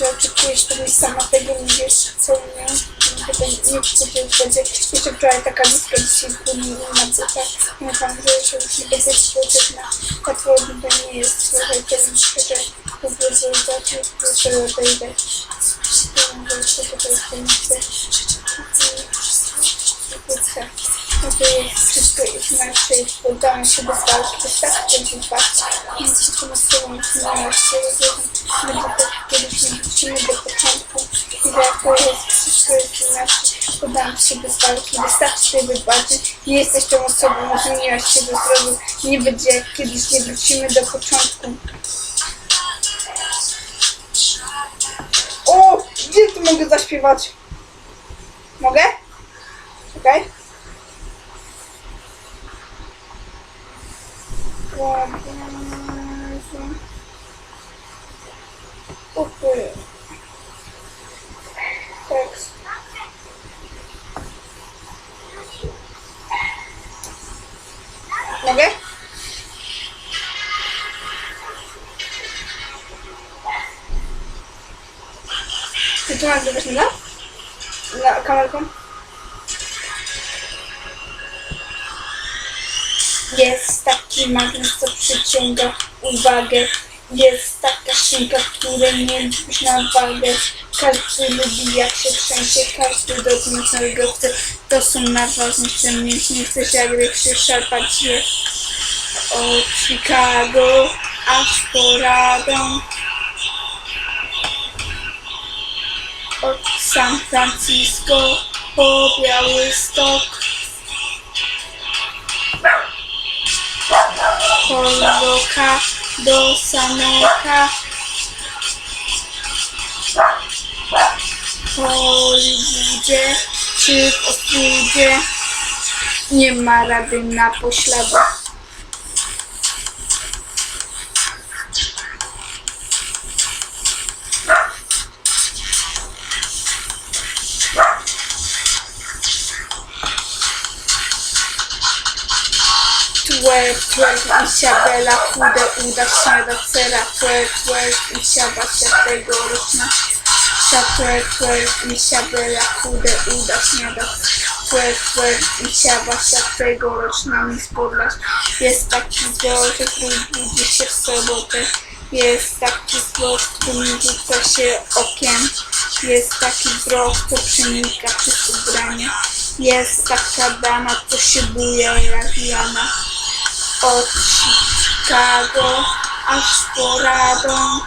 że oczekujesz tego i sama tego nie wiesz, co nie, chyba nie chcę, że będzie jeszcze wczoraj taka bliska, dzisiaj na co tak, nie tam, że się już nie będzie spojrzeć na łatwo to nie jest, trochę ten że po prostu zacząć, że odejdę. Że się tutaj kończę. No to jest wszystko inaczej, poddamy się bez walki, jest tak będzie. Więc się tą osobą zmieniasz się, tak kiedyś nie wrócimy do początku i to jest, wszystko jest inaczej, poddamy się bez walki, wystarczy sobie walczy, nie jesteś tą osobą, zmieniasz się do zdrowiu, nie będzie jak kiedyś nie wrócimy do początku. O, gdzie tu mogę zaśpiewać? Mogę? Okej. Upy. Tekst. Mogę? Ty tu masz zrobić na? Na kamerką? Jest taki magnes, co przyciąga uwagę. Jest taka szynka, której nie na wagę. Każdy lubi jak się trzęsie, każdy dotknie całego chce. To są najważniejsze mięśnie, chcesz jak się szarpać je. Od Chicago aż po Radom. Od San Francisco po Białystok. Poloka do Sanoka. W Hollywoodzie czy w nie ma rady na pośladach. Twerk, twerk, Isabela, chude uda śniada cera, twerk, twerk, Isabela, tegoroczna. Sia, twerk, twerk, Isabela, chude uda śniada, twerk, twerk, Isabela, tegoroczna mi spodlać. Jest taki zbior, że budzi się w sobotę. Jest taki zbior, który rzuca się okiem. Jest taki wzrok, co przenika przez ubranie. Jest taka dama, co się buja jak Jana. Od Chicago aż po Radom.